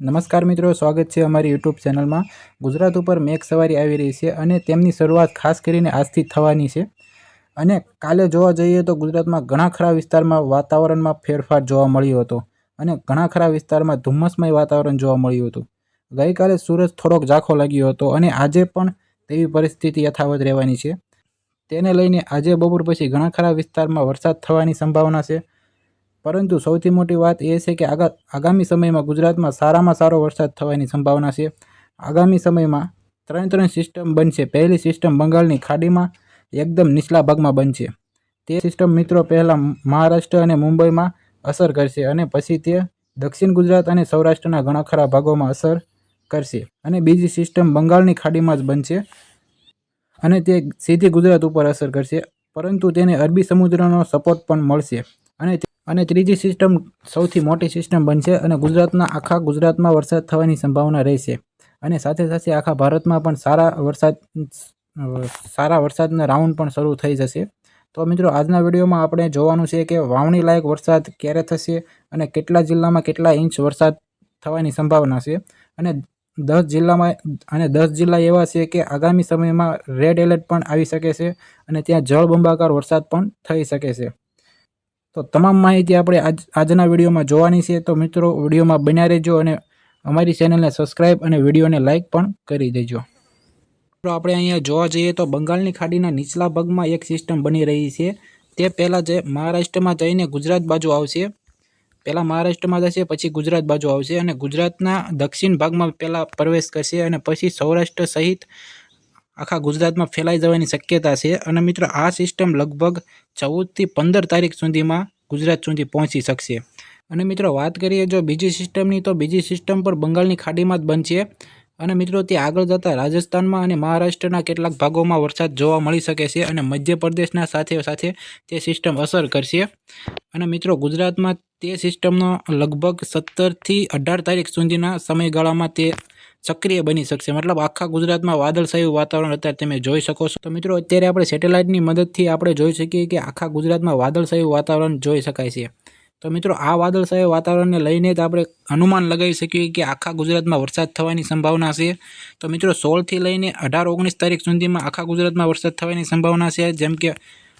નમસ્કાર મિત્રો, સ્વાગત છે અમારી યુટ્યુબ ચેનલમાં. ગુજરાત ઉપર મેઘ સવારી આવી રહી છે અને તેમની શરૂઆત ખાસ કરીને આજથી થવાની છે. અને કાલે જોવા જઈએ તો ગુજરાતમાં ઘણા ખરા વિસ્તારમાં વાતાવરણમાં ફેરફાર જોવા મળ્યો હતો અને ઘણા ખરા વિસ્તારમાં ધુમ્મસમય વાતાવરણ જોવા મળ્યું હતું. ગઈકાલે સૂરજ થોડોક ઝાંખો લાગ્યો હતો અને આજે પણ તેવી પરિસ્થિતિ યથાવત રહેવાની છે. તેને લઈને આજે બપોર પછી ઘણા ખરા વિસ્તારમાં વરસાદ થવાની સંભાવના છે. પરંતુ સૌથી મોટી વાત એ છે કે આગા આગામી સમયમાં ગુજરાતમાં સારામાં સારો વરસાદ થવાની સંભાવના છે. આગામી સમયમાં ત્રણ ત્રણ સિસ્ટમ બનશે. પહેલી સિસ્ટમ બંગાળની ખાડીમાં એકદમ નીચલા ભાગમાં બનશે. તે સિસ્ટમ મિત્રો પહેલાં મહારાષ્ટ્ર અને મુંબઈમાં અસર કરશે અને પછી તે દક્ષિણ ગુજરાત અને સૌરાષ્ટ્રના ઘણા ખરા ભાગોમાં અસર કરશે અને બીજી સિસ્ટમ બંગાળની ખાડીમાં જ બનશે અને તે સીધી ગુજરાત ઉપર અસર કરશે. પરંતુ તેને અરબી સમુદ્રનો સપોર્ટ પણ મળશે અને અને ત્રીજી સિસ્ટમ સૌથી મોટી સિસ્ટમ બનશે અને ગુજરાતના આખા ગુજરાતમાં વરસાદ થવાની સંભાવના રહેશે. અને સાથે સાથે આખા ભારતમાં પણ સારા વરસાદ, સારા વરસાદના રાઉન્ડ પણ શરૂ થઈ જશે. તો મિત્રો, આજના વિડીયોમાં આપણે જોવાનું છે કે વાવણી લાયક વરસાદ ક્યારે થશે અને કેટલા જિલ્લામાં કેટલા ઇંચ વરસાદ થવાની સંભાવના છે. અને દસ જિલ્લામાં, અને દસ જિલ્લા એવા છે કે આગામી સમયમાં રેડ એલર્ટ પણ આવી શકે છે અને ત્યાં જળબંબાકાર વરસાદ પણ થઈ શકે છે. તો તમામ માહિતી આપણે આજ, આજના વિડીયોમાં જોવાની છે. તો મિત્રો, વિડીયોમાં બન્યા રહેજો અને અમારી ચેનલને સબસ્ક્રાઈબ અને વિડીયોને લાઇક પણ કરી દેજો. મિત્રો આપણે અહીંયા જોવા જઈએ તો બંગાળની ખાડીના નીચલા ભાગમાં એક સિસ્ટમ બની રહી છે. તે પહેલાં જે મહારાષ્ટ્રમાં જઈને ગુજરાત બાજુ આવશે. પહેલાં મહારાષ્ટ્રમાં જશે, પછી ગુજરાત બાજુ આવશે અને ગુજરાતના દક્ષિણ ભાગમાં પહેલાં પ્રવેશ કરશે અને પછી સૌરાષ્ટ્ર સહિત આખા ગુજરાતમાં ફેલાઈ જવાની શક્યતા છે. અને મિત્રો, આ સિસ્ટમ લગભગ ચૌદથી પંદર તારીખ સુધીમાં ગુજરાત સુધી પહોંચી શકશે. અને મિત્રો, વાત કરીએ જો બીજી સિસ્ટમની તો બીજી સિસ્ટમ પર બંગાળની ખાડીમાં જ બનશે. અને મિત્રો તે આગળ જતાં રાજસ્થાનમાં અને મહારાષ્ટ્રના કેટલાક ભાગોમાં વરસાદ જોવા મળી શકે છે અને મધ્યપ્રદેશના સાથે સાથે તે સિસ્ટમ અસર કરશે. અને મિત્રો, ગુજરાતમાં તે સિસ્ટમનો લગભગ સત્તરથી અઢાર તારીખ સુધીના સમયગાળામાં તે સક્રિય બની શકશે. મતલબ આખા ગુજરાતમાં વાદળછાયું વાતાવરણ અત્યારે તમે જોઈ શકો છો. તો મિત્રો, અત્યારે આપણે સેટેલાઇટની મદદથી આપણે જોઈ શકીએ કે આખા ગુજરાતમાં વાદળછાયું વાતાવરણ જોઈ શકાય છે. તો મિત્રો, આ વાદળછાયું વાતાવરણને લઈને જ આપણે અનુમાન લગાવી શકીએ કે આખા ગુજરાતમાં વરસાદ થવાની સંભાવના છે. તો મિત્રો, સોળથી લઈને અઢાર ઓગણીસ તારીખ સુધીમાં આખા ગુજરાતમાં વરસાદ થવાની સંભાવના છે. જેમ કે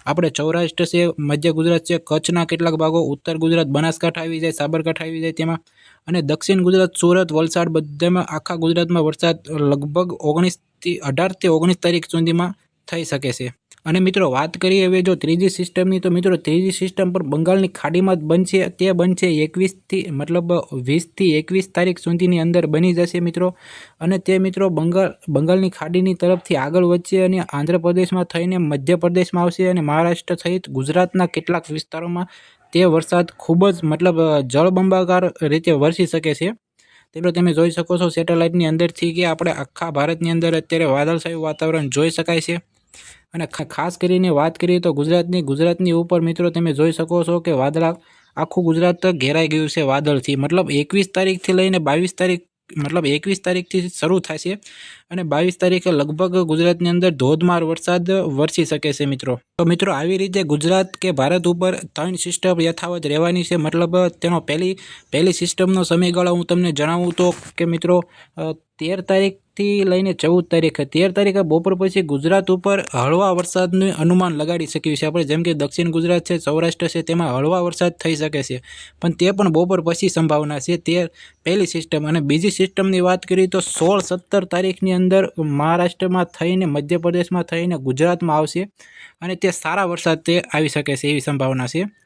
આપણે સૌરાષ્ટ્ર છે, મધ્ય ગુજરાત છે, કચ્છના કેટલાક ભાગો, ઉત્તર ગુજરાત, બનાસકાંઠા આવી જાય, સાબરકાંઠા આવી જાય, તેમાં અને દક્ષિણ ગુજરાત, સુરત, વલસાડ બધામાં આખા ગુજરાતમાં વરસાદ લગભગ ઓગણીસથી અઢારથી ઓગણીસ તારીખ સુધીમાં થઈ શકે છે. અને મિત્રો, વાત કરીએ હવે જો ત્રીજી સિસ્ટમની, તો મિત્રો, ત્રીજી સિસ્ટમ પર બંગાળની ખાડીમાં જ બનશે. તે બનશે એકવીસથી મતલબ વીસથી એકવીસ તારીખ સુધીની અંદર બની જશે મિત્રો. અને તે મિત્રો બંગાળ, બંગાળની ખાડીની તરફથી આગળ વધશે અને આંધ્રપ્રદેશમાં થઈને મધ્યપ્રદેશમાં આવશે અને મહારાષ્ટ્ર સહિત ગુજરાતના કેટલાક વિસ્તારોમાં તે વરસાદ ખૂબ જ, મતલબ જળબંબાકાર રીતે વરસી શકે છે. તેનો તમે જોઈ શકો છો, સેટેલાઇટની અંદરથી કે આપણે આખા ભારતની અંદર અત્યારે વાદળછાયું વાતાવરણ જોઈ શકાય છે. અને ખાસ કરીને વાત કરીએ તો ગુજરાતની ગુજરાતની ઉપર મિત્રો તમે જોઈ શકો છો કે વાદળા, આખું ગુજરાત ઘેરાઈ ગયું છે વાદળથી. મતલબ, એકવીસ તારીખથી લઈને બાવીસ તારીખ મતલબ એકવીસ તારીખથી શરૂ થશે અને બાવીસ તારીખે લગભગ ગુજરાતની અંદર ધોધમાર વરસાદ વરસી શકે છે મિત્રો. તો મિત્રો, આવી રીતે ગુજરાત કે ભારત ઉપર ત્રણ સિસ્ટમ યથાવત રહેવાની છે. મતલબ તેનો પહેલી પહેલી સિસ્ટમનો સમયગાળો હું તમને જણાવું તો કે મિત્રો તેર તારીખથી લઈને ચૌદ તારીખ તેર તારીખે બપોર પછી ગુજરાત ઉપર હળવા વરસાદનું અનુમાન લગાડી શક્યું છે. આપણે જેમ કે દક્ષિણ ગુજરાત છે, સૌરાષ્ટ્ર છે, તેમાં હળવા વરસાદ થઈ શકે છે. પણ તે પણ બપોર પછી સંભાવના છે. તે પહેલી સિસ્ટમ અને બીજી સિસ્ટમની વાત કરીએ તો સોળ સત્તર તારીખની અંદર મહારાષ્ટ્રમાં થઈને મધ્યપ્રદેશમાં થઈને ગુજરાતમાં આવશે અને તે સારા વરસાદ તે આવી શકે છે એવી સંભાવના છે.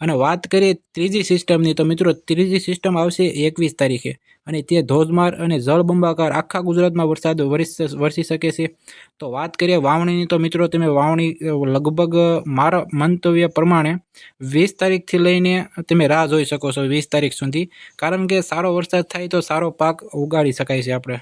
અને વાત કરીએ ત્રીજી સિસ્ટમની, તો મિત્રો ત્રીજી સિસ્ટમ આવશે એકવીસ તારીખે. અને તે ધોધમાર અને જળબંબાકાર આખા ગુજરાતમાં વરસાદ વરસી વરસી શકે છે. તો વાત કરીએ વાવણીની, તો મિત્રો તમે વાવણી લગભગ મારા મંતવ્ય પ્રમાણે વીસ તારીખથી લઈને તમે રાહ જોઈ શકો છો વીસ તારીખ સુધી. કારણ કે સારો વરસાદ થાય તો સારો પાક ઉગાડી શકાય છે આપણે.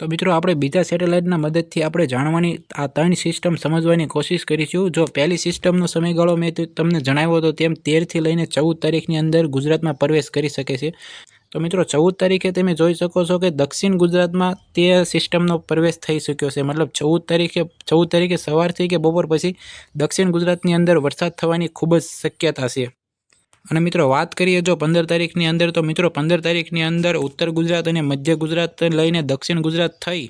તો મિત્રો, આપણે બીજા સેટેલાઇટના મદદથી આપણે જાણવાની આ ત્રણ સિસ્ટમ સમજવાની કોશિશ કરીશું. જો પહેલી સિસ્ટમનો સમયગાળો મેં તમને જણાવ્યો હતો, તેમ તેરથી લઈને ચૌદ તારીખની અંદર ગુજરાતમાં પ્રવેશ કરી શકે છે. તો મિત્રો, ચૌદ તારીખે તમે જોઈ શકો છો કે દક્ષિણ ગુજરાતમાં તે સિસ્ટમનો પ્રવેશ થઈ શક્યો છે. મતલબ ચૌદ તારીખે ચૌદ તારીખે સવારથી કે બપોર પછી દક્ષિણ ગુજરાતની અંદર વરસાદ થવાની ખૂબ જ શક્યતા છે. અને મિત્રો, વાત કરીએ જો પંદર તારીખની અંદર, તો મિત્રો, પંદર તારીખની અંદર ઉત્તર ગુજરાત અને મધ્ય ગુજરાત લઈને દક્ષિણ ગુજરાત થઈ.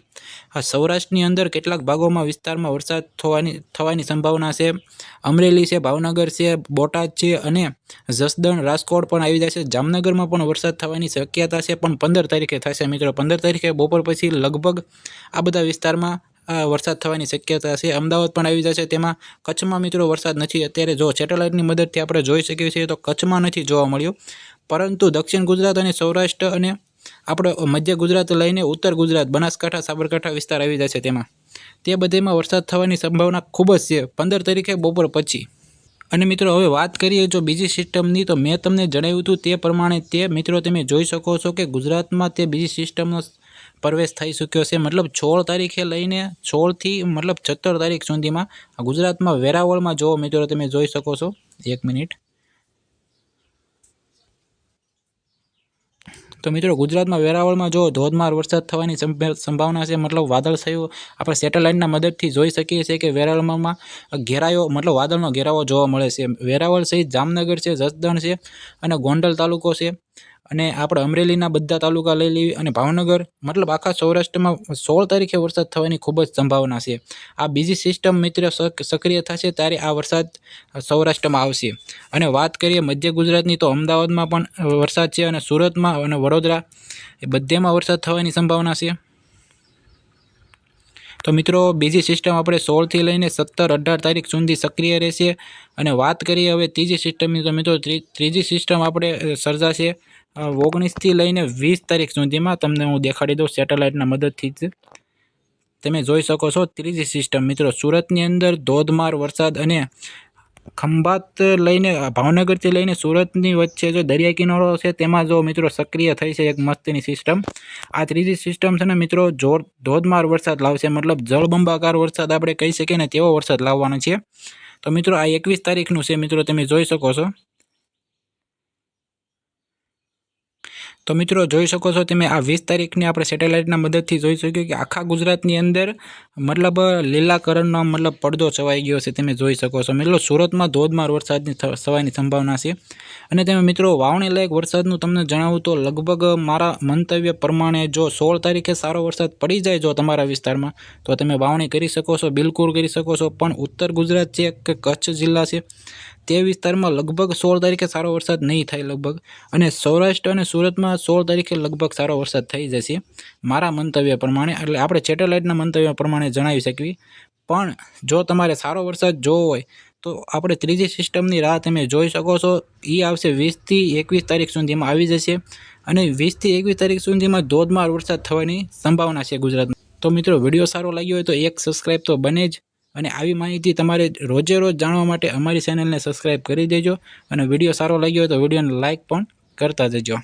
આ સૌરાષ્ટ્રની અંદર કેટલાક ભાગોમાં વિસ્તારમાં વરસાદ થવાની થવાની સંભાવના છે. અમરેલી છે, ભાવનગર છે, બોટાદ છે અને જસદણ, રાજકોટ પણ આવી જશે. જામનગરમાં પણ વરસાદ થવાની શક્યતા છે, પણ પંદર તારીખે થશે મિત્રો. પંદર તારીખે બપોર પછી લગભગ આ બધા વિસ્તારમાં વરસાદ થવાની શક્યતા છે. અમદાવાદ પણ આવી જશે. તેમાં કચ્છમાં મિત્રો વરસાદ નથી. અત્યારે જો સેટેલાઇટની મદદથી આપણે જોઈ શકીએ છીએ તો કચ્છમાં નથી જોવા મળ્યો. પરંતુ દક્ષિણ ગુજરાત અને સૌરાષ્ટ્ર અને આપણે મધ્ય ગુજરાત લઈને ઉત્તર ગુજરાત, બનાસકાંઠા, સાબરકાંઠા વિસ્તાર આવી જશે તેમાં. તે બધેમાં વરસાદ થવાની સંભાવના ખૂબ જ છે. પંદર તારીખે બપોર પછી. અને મિત્રો, હવે વાત કરીએ જો બીજી સિસ્ટમની, તો મેં તમને જણાવ્યું હતું તે પ્રમાણે તે મિત્રો તમે જોઈ શકો છો કે ગુજરાતમાં તે બીજી સિસ્ટમનો પ્રવેશ થઈ ચૂક્યો છે. મતલબ સોળ તારીખે લઈને સોળથી મતલબ સત્તર તારીખ સુધીમાં ગુજરાતમાં વેરાવળમાં જો મિત્રો, તમે જોઈ શકો છો. એક મિનિટ. તો મિત્રો, ગુજરાતમાં વેરાવળમાં જો ધોધમાર વરસાદ થવાની સંભા- સંભાવના છે. મતલબ વાદળછાયું આપણે સેટેલાઇટના મદદથી જોઈ શકીએ છીએ કે વેરાવળમાં ઘેરાયો, મતલબ વાદળનો ઘેરાવો જોવા મળે છે. વેરાવળ સહિત જામનગર છે, જસદણ છે અને ગોંડલ તાલુકો છે. અને આપણે અમરેલીના બધા તાલુકા લઈ લેવી અને ભાવનગર, મતલબ આખા સૌરાષ્ટ્રમાં સોળ તારીખે વરસાદ થવાની ખૂબ જ સંભાવના છે. આ બીજી સિસ્ટમ મિત્ર સક- સક્રિય થશે ત્યારે આ વરસાદ સૌરાષ્ટ્રમાં આવશે. અને વાત કરીએ મધ્ય ગુજરાતની તો અમદાવાદમાં પણ વરસાદ છે અને સુરતમાં અને વડોદરા, એ બધેમાં વરસાદ થવાની સંભાવના છે. તો મિત્રો, બીજી સિસ્ટમ આપણે સોળથી લઈને સત્તર અઢાર તારીખ સુધી સક્રિય રહેશે. અને વાત કરીએ હવે ત્રીજી સિસ્ટમની તો મિત્રો ત્રીજી સિસ્ટમ આપણે સર્જાશે. ઓગણીસથી લઈને વીસ તારીખ સુધીમાં તમને હું દેખાડી દઉં સેટેલાઇટના મદદથી જ. તમે જોઈ શકો છો ત્રીજી સિસ્ટમ. મિત્રો, સુરતની અંદર ધોધમાર વરસાદ અને ખંભાત લઈને ભાવનગરથી લઈને સુરતની વચ્ચે જો દરિયા કિનારો છે, તેમાં જો મિત્રો સક્રિય થઈ છે એક મસ્તીની સિસ્ટમ. આ ત્રીજી સિસ્ટમ છે ને મિત્રો, જોર, ધોધમાર વરસાદ લાવશે. મતલબ જળબંબાકાર વરસાદ આપણે કહી શકીએ ને તેવો વરસાદ લાવવાનો છે. તો મિત્રો, આ એકવીસ તારીખનું છે મિત્રો, તમે જોઈ શકો છો. તો મિત્રો જોઈ શકો છો તમે આ વીસ તારીખની આપણે સેટેલાઇટના મદદથી જોઈ શકીએ કે આખા ગુજરાતની અંદર મતલબ લીલાકરણનો મતલબ પડદો છવાઈ ગયો છે તમે જોઈ શકો છો. મતલબ સુરતમાં ધોધમાર વરસાદની છવાની સંભાવના છે. અને તમે મિત્રો વાવણી લાયક વરસાદનું તમને જણાવું તો લગભગ મારા મંતવ્ય પ્રમાણે જો સોળ તારીખે સારો વરસાદ પડી જાય જો તમારા વિસ્તારમાં, તો તમે વાવણી કરી શકો છો, બિલકુલ કરી શકો છો. પણ ઉત્તર ગુજરાત છે કે કચ્છ જિલ્લા છે? તે વિસ્તારમાં લગભગ સોળ તારીખે સારો વરસાદ નહીં થાય લગભગ. અને સૌરાષ્ટ્ર અને સુરતમાં સોળ તારીખે લગભગ સારો વરસાદ થઈ જશે. મારા મંતવ્ય પ્રમાણે, એટલે આપણે સેટેલાઇટના મંતવ્ય પ્રમાણે જણાવી શકીએ. પણ જો તમારે સારો વરસાદ જોવો હોય, તો આપણે ત્રીજી સિસ્ટમની રાહ તમે જોઈ શકો છો. એ આવશે વીસથી એકવીસ તારીખ સુધીમાં આવી જશે. અને વીસથી એકવીસ તારીખ સુધીમાં ધોધમાર વરસાદ થવાની સંભાવના છે ગુજરાતમાં. તો મિત્રો, વીડિયો સારો લાગ્યો હોય તો એક સબસ્ક્રાઈબ તો બને જ. અને આવી માહિતી તમારે રોજે રોજ જાણવા માટે અમારી ચેનલને સબસ્ક્રાઈબ કરી દેજો. અને વીડિયો સારો લાગ્યો હોય તો વિડીયોને લાઇક પણ કરતા જજો.